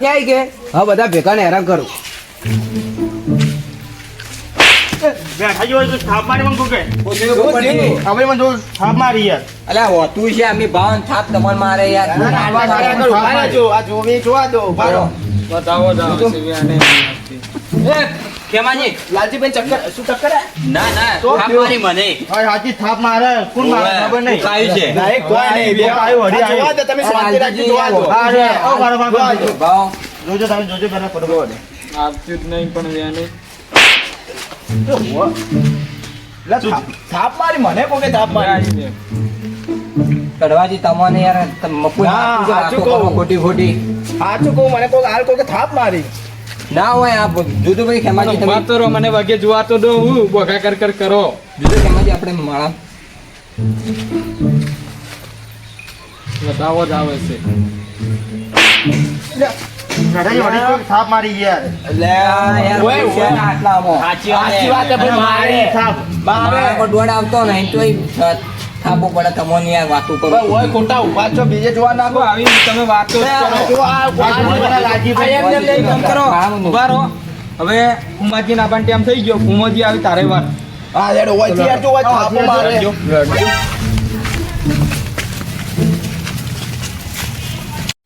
ક્યાંય કે? હા બધા ભેગાને હેરાન કરું. બેઠા જો થાપ મારી મને કોકે હવે મને જો થાપ મારી યાર. અલ્યા હોતું છે અમે ભાવન થાપ તમને મારે યાર. ના, ના, ના, ના, ના, થાપ મારે. જો, આ જોવી જોવા દો કેમાજી લાલજીભાઈ ચક્કર શું ચક્કર ના ના થાપ મારી મને. હા હાજી થાપ મારે. કોણ મારે ખબર નહીં. છે. ના, એ કોઈ નહીં. બે આવ્યું હરી આવ્યું તમે શાંતિ રાખજો, જોવા દો. હા રે. ઓ મારો મારો ભાવ. જોજો તમે જોજો પેલા ફોટો. આપતું જ નહીં પણ થાપ મારી મને કોકે થાપ આવીને. કડવાજી તમને યાર ના, સાચું કહું. ખોટી ખોટી સાચું કહું મને કોક હાલ કોકે થાપ મારી. ના હોય આ જુદુભાઈ ખેમાજી તમે વાત કરો મને વાગે જોવા તો દો હું બોગા કર કર કરો. જુદુ ખેમાજી આપણે માળા. બતાવો જ આવે છે. થાપ મારી યાર એટલે આ યાર ઓય, પૈસા ઓય. ના આટલામાં. સાચી વાત છે ભાઈ મારી થાપ. મારા પર દોડ આવતો નહીં તોય થાપો પડે તમને યાર વાતો કરો ઓય ખોટા ઊભા છો બીજે જોવા ના આખો આવી તમે વાતો જ કરો. લઈ કામ કરો. ઊભા રહો. હવે ઉમાજી ના પણ ટાઈમ થઈ ગયો. ઉમાજી આવી તારે વાર. હા લેડો ઓયથી યાર જો ઓય થાપો મારે.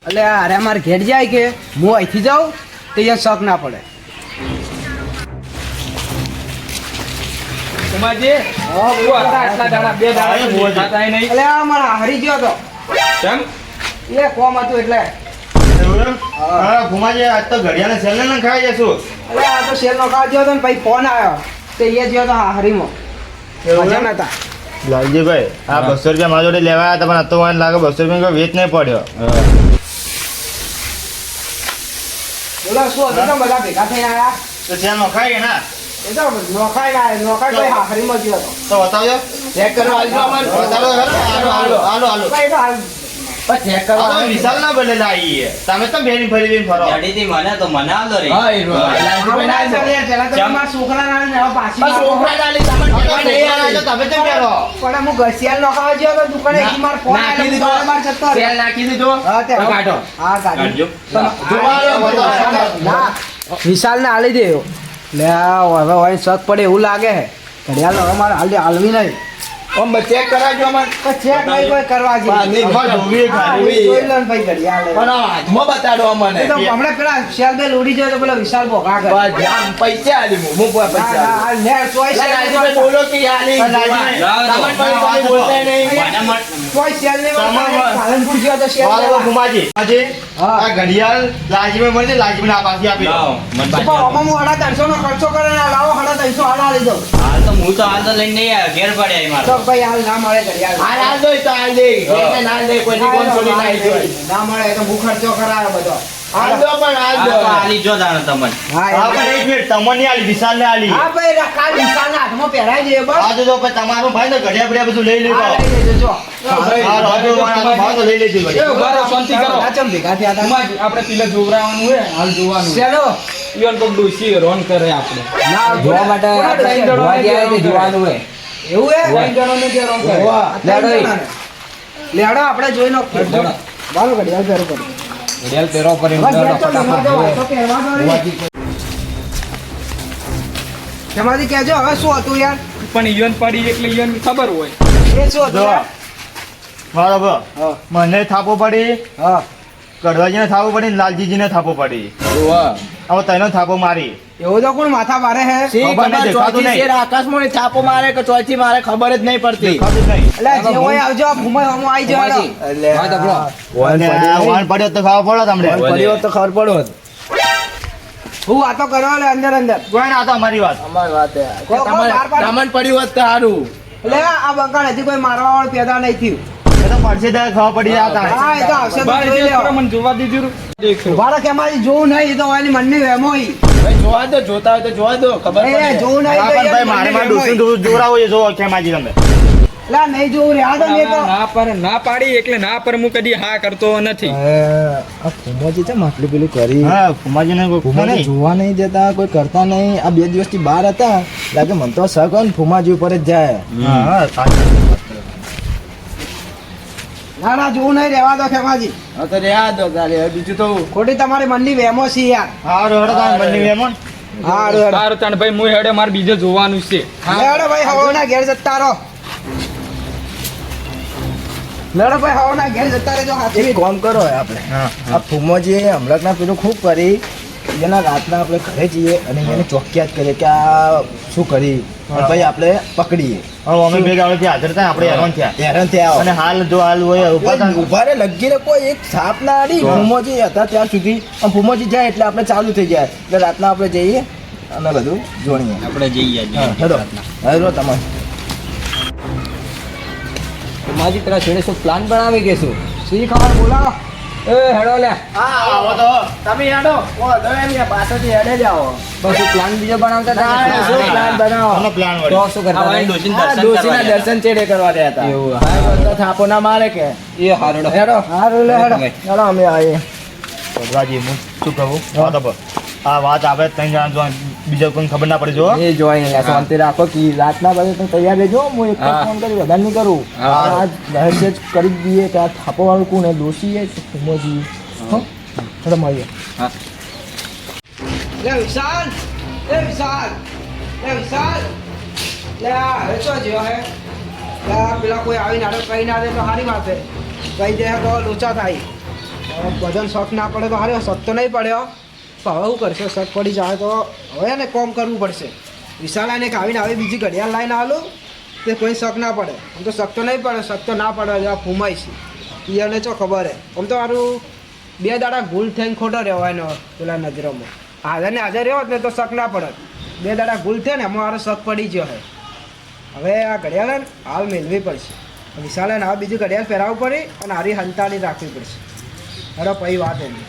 એટલે અરે મારે ઘેર જાય કે? હું અહીંથી જાઉં? તો અહીંયા શક ના પડે. ઉમાજી આટલા દાડા બે દાડા નહીં. એટલે મારા હારી ગયો તો. કેમ? એ કોમ હતું એટલે. આજ તો ઘડિયાળને સેલ ને ખાઈ જશું. એટલે આ તો શેર નો કાળ તો હતો પછી ફોન આવ્યો. તો એ ગયો તો હારીમાં. મજા નતા લાલજીભાઈ આ બસો રૂપિયા મારા જોડે લેવા આવ્યા હતા પણ આ લાગે બસો રૂપિયા કોઈ વેચ નહીં પડ્યો. બોલો શું હતું? બધા ભેગા થઈને આવ્યા? તો સેલ નો ખાઈ ના. એ તો નોખાઈ ના નોખાઈ કોઈ હારીમાં ગયો તો બતાવજો ચેક કરવા બતાવો હાલો હાલો હાલો હાલો. ભાઈ તો હાલ. ચેક આ વિશાલ ના તમે તો ફરી. ફરો મને તો મને રે. હા, એ પાછી બસ છોકરા ડાલી તમે તમે તો તમે પણ હું ઘસિયાલ નોખાવા ગયો તો દુકાને ના- માર ફોન નાખી દીધો. હું જતો સેલ નાખી દીધો. હા, તે- કાઢો. હા, કાઢી. જોવા ના, વિશાલ ને. હાલી દેયો લે આ હવે હોય શક પડે એવું લાગે હે ઘડિયાળ હવે મારે હાલ હાલવી નહીં. ઓમ ચેક કરાવજો અમાર. તો ચેક નહીં કોઈ કરવા. અમારે જોવી. જોઈ લો ભાઈ ઘડિયાળ. પણ આ હાથમાં બતાડો અમને. તો હમણાં પેલા વિશાલ બેલ ઉડી જાય તો પેલા વિશાલ ભોગા કરે. બસ આમ પૈસા આલી હું હું ના, ના, હા, લે, ચોઈસ બોલો કે આલી કોઈ બોલતા નહીં. પાલનપુર તો શેર ગુમાજી આજે આ ઘડિયાળ મળી પાછી આપી ત્રણસો નો ખર્ચો કરે ને લાવો સાડા ત્રણસો દઉં. હાલ તો હું તો હાલ તો લઈને નહીં આવ્યો ઘેર પડ્યા મારો. તો ભાઈ હાલ ના મળે ઘડિયાળ. હાલ હાલ દો તો હાલ દે. ના દે કોઈ કોણ ના મળે તો હું ખર્ચો કરાયો બધો. દો પણ આલો આ દો. તો હાલી જો તાણે તમને. હા પણ એક મિનિટ તમને આલી વિશાલ ને આલી હા ભાઈ રા- કાલ વિશાલના હાથમાં પહેરાઈ દઈએ બસ. આ જો ભાઈ તમારું ભાઈ ને ઘડિયા બડિયા બધું લઈ લેજો. હા, લઈ લેજો, પેલા જોવરાવાનું હે હાલ જોવાનું. શેનો? ઈવન કોક ડોશી રોન કરે આપણે. ના, જોવા માટે જોવાનું એવું હે? ત્રણ જણોને ત્યાં રોન કરે? લેડો ઈ. જણાને. લેડો આપણે જોઈ નો બાલો ઘડિયાળ. ઘડિયાળ પહેરો પર બસ ઘેર તો લેવા દો, આ તો પહેરવા દો ને. તેમાંથી કહેજો હવે શું હતું યાર? પણ ઈવન પડી એટલે ઈવન ખબર હોય. એ શું હતું બરાબર. મને થાપો પડી હા. ગઢવાજીને થાપો પડી ને લાલજીજીને થાપો પડી. હવે તને થાપો મારી. એવું તો કોણ માથા મારે હે? ખબર. આકાશમાં થાપો મારે કે ચોથી મારે ખબર જ નહીં પડતી. દેખાતું એટલે જે હોય આવજો આવી જાઓ ઉમાજી. હા, તો બોલો. અને વાન પડ્યો તો ખાવા પડો તમને. પડ્યો હોત તો ખબર પડો હું વાતો કરવા લે અંદર અંદર. કોઈ ના તો અમારી વાત. અમારી વાત. તમને પડ્યું હોત તો સારું. એટલે આ બંકાળ હજી કોઈ મારવા વાળું પેદા નહીં થયું. તો પડશે ત્યારે ખબર પડી જતા હા એ તો આવશે તો જોઈ લેવા. મને જોવા દીધું દેખ્યો કે અમારી જોવું નહીં એ તો એની મનની વેમો ભાઈ જોવા દો જોતા હોય તો જોવા દો ખબર એ જોવું નહીં હા, તો પણ ભાઈ મારે મારે વેમો જોરાવો છે જો ખેમાજી તમે. એટલે નહીં જોવું રહ્યા તો નહીં તો. ના પર ના પાડી એટલે ના પર હું કદી હા કરતો નથી. આ ફુમોજી છે માટલું પેલું કરી? હા ફુમાજીને કોઈ ખબર જોવા નહીં જતા કોઈ કરતા નહીં. આ બે દિવસથી બહાર હતા. લાગે મને તો સગન ફુમાજી ઉપર જ જાય. હા. ના ના જોવું નહીં રહેવા દો ખેમાજી. હા તો રહ્યા દો તારે બીજું તો ખોટી તમારી મનની વેમો છે યાર. હારું હેડો તાણ મનની વેમો. હારું તાણ ભાઈ હું હેડે મારે બીજે જોવાનું છે. હેડો ભાઈ હવાના ઘેર જતા રહો. લડો ભાઈ હવાના ઘેર જતા રહેજો હાથી. કોમ કરો આપણે. હા આ ફૂમોજીએ હમણાં પેલું ખૂબ કરી એના રાતના આપણે ઘરે જઈએ અને એને ચોક્કિયાત કરીએ કે આ શું કરી? અને પછી આપણે પકડીએ. અમે બે દાડોથી હાજર થાય આપણે હેરાન થયા. હેરાન થયા અને હાલ જો હાલ હોય ઊભા રે લગીને કોઈ એક સાપ ના આડી. ભૂમોજી હતા ત્યાં સુધી. અને ભૂમોજી જાય એટલે આપણે ચાલુ થઈ જાય. એટલે રાતના આપણે જઈએ અને બધું જોણીએ. આપણે જઈએ હેલો હેલો તમારે માજી તારા છેડે શું પ્લાન બનાવી કે શું? શ્રી ખબર બોલાવો એ હેડો લે. આવો તો. તમે હેડો. ઓ તમે પાછળથી હેડે જાઓ. પછી પ્લાન બીજો બનાવતા હતા શું? શું? પ્લાન બનાવો આનો પ્લાન તો શું કરતા હતા? આ ડોશીના દર્શન ચેડે કરવા રહ્યા હતા. એવું. ભાઈ બંધો થાપો ના મારે કે. એ હારડો હેડો. હારું લે હેડો. હેડો અમે આવીએ. ભગવાજી હું શું કહું? હા. તો બસ. આ વાત આવે ત્યાં જણા જો બીજા કોઈ ખબર ના પડી જો એ જો અહીંયા શાંતિ રાખો કે રાતના બજે તમે તૈયાર રહેજો. હું એક. ફોન કરી વધારે નહીં કરું. આ દહેજ જ કરી દઈએ કે આ થાપો વાળું કોને હે? દોષી હે? સમજી હા? મળીએ. હા. લે વિશાલ લે વિશાલ લે વિશાલ. લે આ હવે તો જો હે. લે આ પેલા કોઈ આવીને આડે કહી ના દે તો સારી વાત છે કહી દે તો લોચા થાય. બધાને શોખ ના પડે તો હારે શોખ તો નહીં પડ્યો પણ હવે શું કરશે? શર્ટ પડી જાય તો હવે એને કોમ કરવું પડશે. વિશાલ આને એક આવીને આવી બીજી ઘડિયાળ લાઈને આવેલું તે કોઈ શક ના પડે. આમ તો શક તો નહીં પડે, શક તો ના પડે જો આ ફૂમાઈ છે. એને ચો ખબર હે? આમ તો મારું બે દાડા ભૂલ થઈને ખોટો રહેવાનો પેલા નજરોમાં. હાજર ને હાજર રહ્યો ને તો શક ના પડે. બે દાડા ભૂલ થયો ને, એમાં મારો શક પડી ગયો હે. હવે આ ઘડિયાળ ને હાલ મેળવી પડશે. વિશાલે ને આ બીજી ઘડિયાળ પહેરાવવું પડે અને હારી હંતાળી રાખવી પડશે. હવે પછી વાત એની.